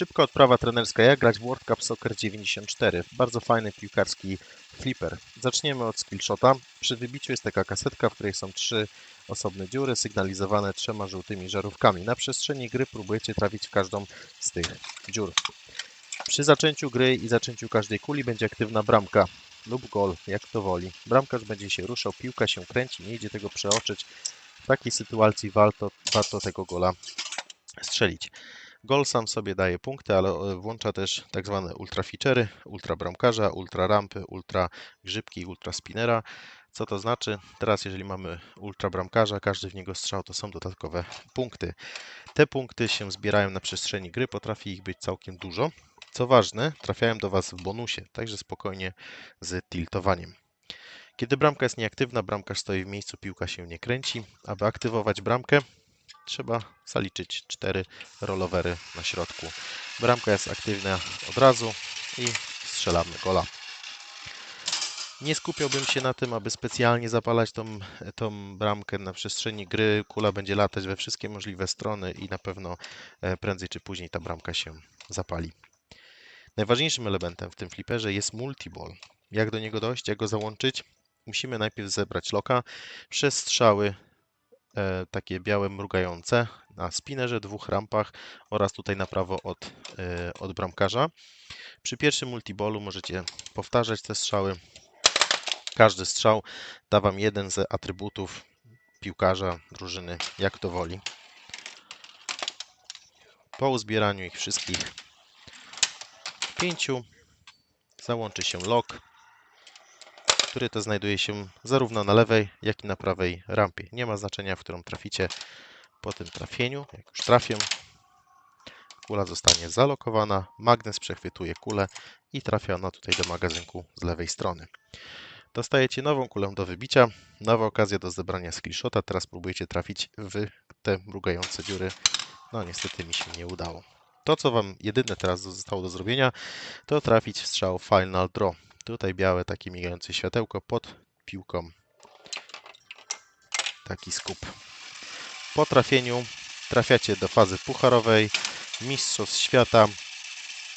Szybka odprawa trenerska, jak grać w World Cup Soccer 94. Bardzo fajny piłkarski flipper. Zaczniemy od skillshota. Przy wybiciu jest taka kasetka, w której są trzy osobne dziury sygnalizowane trzema żółtymi żarówkami. Na przestrzeni gry próbujecie trafić w każdą z tych dziur. Przy zaczęciu gry i zaczęciu każdej kuli będzie aktywna bramka lub gol, jak to woli. Bramkarz będzie się ruszał, piłka się kręci, nie idzie tego przeoczyć. W takiej sytuacji warto, warto tego gola strzelić. Gol sam sobie daje punkty, ale e, włącza też tak zwane ultra feature'y, ultra bramkarza, ultra rampy, ultra grzybki ultra spinera. Co to znaczy? Teraz jeżeli mamy ultra bramkarza, każdy w niego strzał to są dodatkowe punkty. Te punkty się zbierają na przestrzeni gry, potrafi ich być całkiem dużo. Co ważne, trafiają do Was w bonusie, także spokojnie z tiltowaniem. Kiedy bramka jest nieaktywna, bramkarz stoi w miejscu, piłka się nie kręci. Aby aktywować bramkę, trzeba zaliczyć 4 rollowery na środku. Bramka jest aktywna od razu i strzelamy gola. Nie skupiałbym się na tym, aby specjalnie zapalać tą, tą bramkę na przestrzeni gry. Kula będzie latać we wszystkie możliwe strony i na pewno e, prędzej czy później ta bramka się zapali. Najważniejszym elementem w tym fliperze jest multiball. Jak do niego dojść, jak go załączyć? Musimy najpierw zebrać loka przez strzały takie białe mrugające na spinnerze, dwóch rampach oraz tutaj na prawo od, e, od bramkarza. Przy pierwszym multiballu możecie powtarzać te strzały. Każdy strzał da Wam jeden z atrybutów piłkarza, drużyny, jak to woli. Po uzbieraniu ich wszystkich pięciu załączy się lock, który to znajduje się zarówno na lewej, jak i na prawej rampie. Nie ma znaczenia, w którą traficie po tym trafieniu. Jak już trafię, kula zostanie zalokowana, magnes przechwytuje kulę i trafia ona tutaj do magazynku z lewej strony. Dostajecie nową kulę do wybicia, nowa okazja do zebrania skillshota. Teraz próbujecie trafić w te mrugające dziury. No niestety mi się nie udało. To, co Wam jedyne teraz zostało do zrobienia, to trafić w strzał Final Draw. Tutaj białe takie migające światełko pod piłką. Taki skup. Po trafieniu trafiacie do fazy pucharowej, Mistrzostw Świata.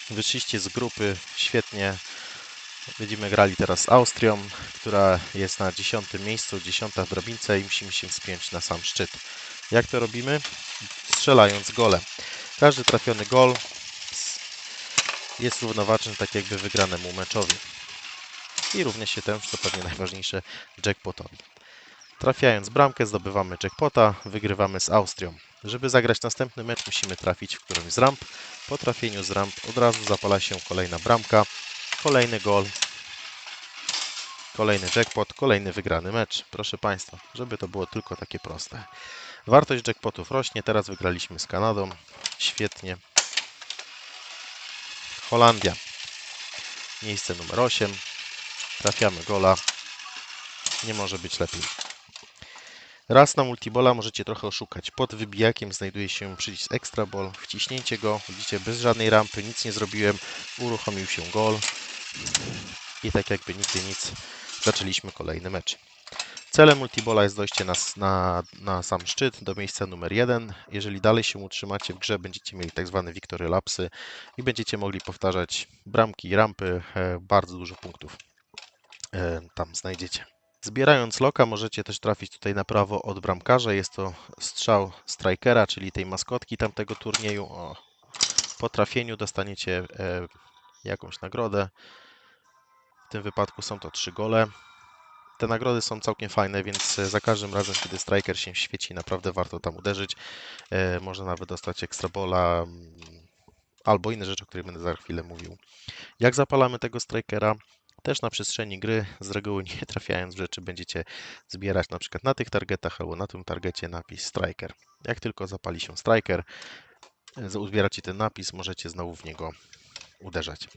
Wyszliście z grupy świetnie. Będziemy grali teraz z Austrią, która jest na 10 miejscu, 10 w drabince i musimy się wspiąć na sam szczyt. Jak to robimy? Strzelając gole. Każdy trafiony gol jest równoważny tak jakby wygranemu meczowi. I równie się temu, co pewnie najważniejsze, jackpotowi. Trafiając bramkę zdobywamy jackpota, wygrywamy z Austrią. Żeby zagrać następny mecz musimy trafić w którymś z ramp. Po trafieniu z ramp od razu zapala się kolejna bramka, kolejny gol, kolejny jackpot, kolejny wygrany mecz. Proszę Państwa, żeby to było tylko takie proste. Wartość jackpotów rośnie, teraz wygraliśmy z Kanadą. Świetnie. Holandia. Miejsce numer 8. Trafiamy gola. Nie może być lepiej. Raz na multibola możecie trochę oszukać. Pod wybijakiem znajduje się przycisk Extra Ball. Wciśnięcie go. Widzicie, bez żadnej rampy, nic nie zrobiłem. Uruchomił się gol. I tak jakby nigdy nic, zaczęliśmy kolejny mecz. Celem multibola jest dojście na, na, na sam szczyt, do miejsca numer 1. Jeżeli dalej się utrzymacie w grze, będziecie mieli tak zwane victory lapsy i będziecie mogli powtarzać bramki i rampy. E, bardzo dużo punktów tam znajdziecie. Zbierając loka możecie też trafić tutaj na prawo od bramkarza. Jest to strzał strikera, czyli tej maskotki tamtego turnieju. O, po trafieniu dostaniecie e, jakąś nagrodę. W tym wypadku są to trzy gole. Te nagrody są całkiem fajne, więc e, za każdym razem, kiedy striker się świeci, naprawdę warto tam uderzyć. E, można nawet dostać ekstra bola mm, albo inne rzeczy, o których będę za chwilę mówił. Jak zapalamy tego strikera? Też na przestrzeni gry, z reguły nie trafiając w rzeczy, będziecie zbierać na przykład na tych targetach albo na tym targecie napis striker. Jak tylko zapali się striker, uzbieracie ten napis, możecie znowu w niego uderzać.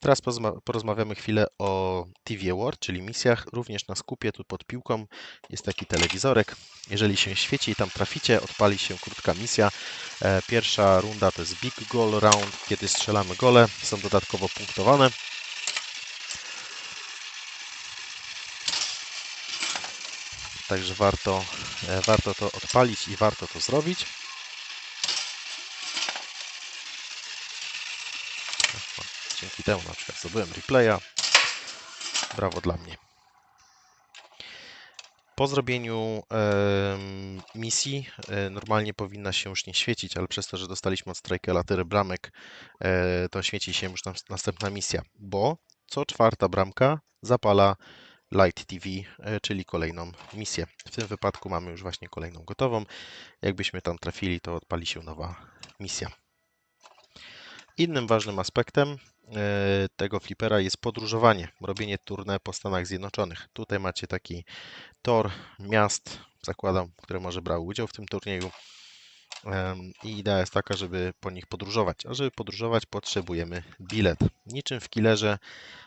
Teraz porozmawiamy chwilę o TV Award, czyli misjach. Również na skupie, tu pod piłką, jest taki telewizorek. Jeżeli się świeci i tam traficie, odpali się krótka misja. E, pierwsza runda to jest Big Goal Round, kiedy strzelamy gole, są dodatkowo punktowane. Także warto, e, warto to odpalić i warto to zrobić. Dzięki temu na przykład zdobyłem replaya. Brawo dla mnie. Po zrobieniu em, misji e, normalnie powinna się już nie świecić, ale przez to, że dostaliśmy od Strikela tyle bramek, e, to świeci się już nas- następna misja, bo co czwarta bramka zapala Light TV, e, czyli kolejną misję. W tym wypadku mamy już właśnie kolejną gotową. Jakbyśmy tam trafili, to odpali się nowa misja. Innym ważnym aspektem e, tego flipera jest podróżowanie, robienie tournée po Stanach Zjednoczonych. Tutaj macie taki tor miast, zakładam, które może brały udział w tym turnieju. I idea jest taka, żeby po nich podróżować. A żeby podróżować, potrzebujemy bilet. Niczym w killerze,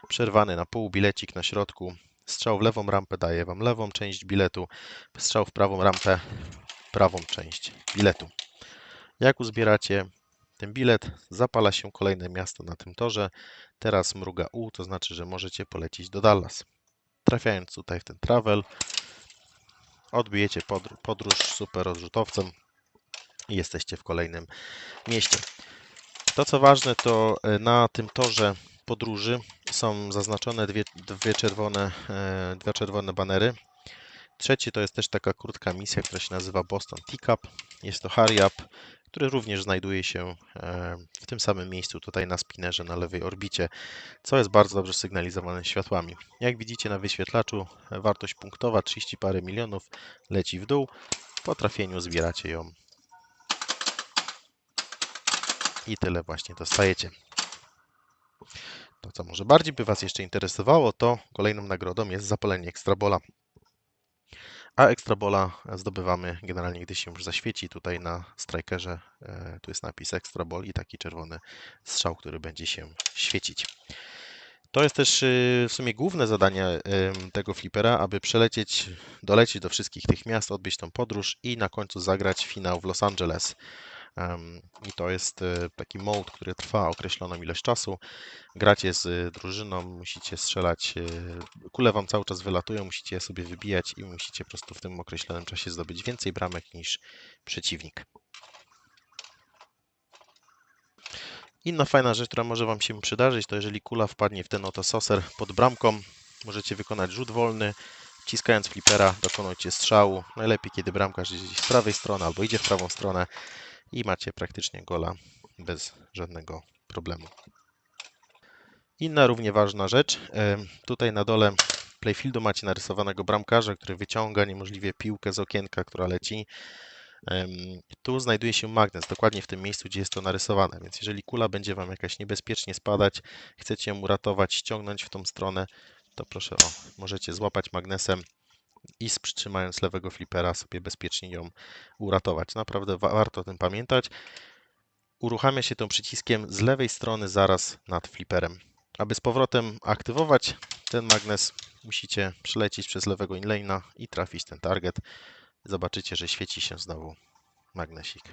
przerwany na pół, bilecik na środku. Strzał w lewą rampę daje Wam lewą część biletu, strzał w prawą rampę, prawą część biletu. Jak uzbieracie ten bilet, zapala się kolejne miasto na tym torze. Teraz mruga U, to znaczy, że możecie polecieć do Dallas. Trafiając tutaj w ten travel, odbijecie podr- podróż super odrzutowcem i jesteście w kolejnym mieście. To co ważne, to e, na tym torze podróży są zaznaczone dwie, dwie, czerwone, e, dwie czerwone banery. Trzeci to jest też taka krótka misja, która się nazywa Boston Teacup. Jest to hurry up, który również znajduje się e, w tym samym miejscu tutaj na spinnerze na lewej orbicie, co jest bardzo dobrze sygnalizowane światłami. Jak widzicie na wyświetlaczu wartość punktowa 30 parę milionów leci w dół. Po trafieniu zbieracie ją i tyle właśnie dostajecie. To, co może bardziej by Was jeszcze interesowało, to kolejną nagrodą jest zapalenie Ekstrabola. A Ekstrabola zdobywamy generalnie, gdy się już zaświeci. Tutaj na strikerze e, tu jest napis Ekstrabol i taki czerwony strzał, który będzie się świecić. To jest też y, w sumie główne zadanie tego flipera, aby przelecieć, dolecieć do wszystkich tych miast, odbyć tą podróż i na końcu zagrać finał w Los Angeles. I to jest e, taki mode, który trwa określoną ilość czasu. Gracie z e, drużyną, musicie strzelać, e, kule wam cały czas wylatują, musicie je sobie wybijać i musicie po prostu w tym określonym czasie zdobyć więcej bramek niż przeciwnik. Inna fajna rzecz, która może Wam się przydarzyć, to jeżeli kula wpadnie w ten oto soser pod bramką, możecie wykonać rzut wolny, wciskając flipera, dokonujcie strzału. Najlepiej, kiedy bramkarz idzie z prawej strony albo idzie w prawą stronę i macie praktycznie gola bez żadnego problemu. Inna równie ważna rzecz, tutaj na dole playfieldu macie narysowanego bramkarza, który wyciąga niemożliwie piłkę z okienka, która leci. Tu znajduje się magnes, dokładnie w tym miejscu, gdzie jest to narysowane, więc jeżeli kula będzie Wam jakaś niebezpiecznie spadać, chcecie ją uratować, ściągnąć w tą stronę, to proszę o, możecie złapać magnesem i przytrzymając lewego flipera sobie bezpiecznie ją uratować. Naprawdę wa- warto o tym pamiętać. Uruchamia się tą przyciskiem z lewej strony zaraz nad fliperem. Aby z powrotem aktywować ten magnes, musicie przelecieć przez lewego inlane'a i trafić ten target. Zobaczycie, że świeci się znowu magnesik.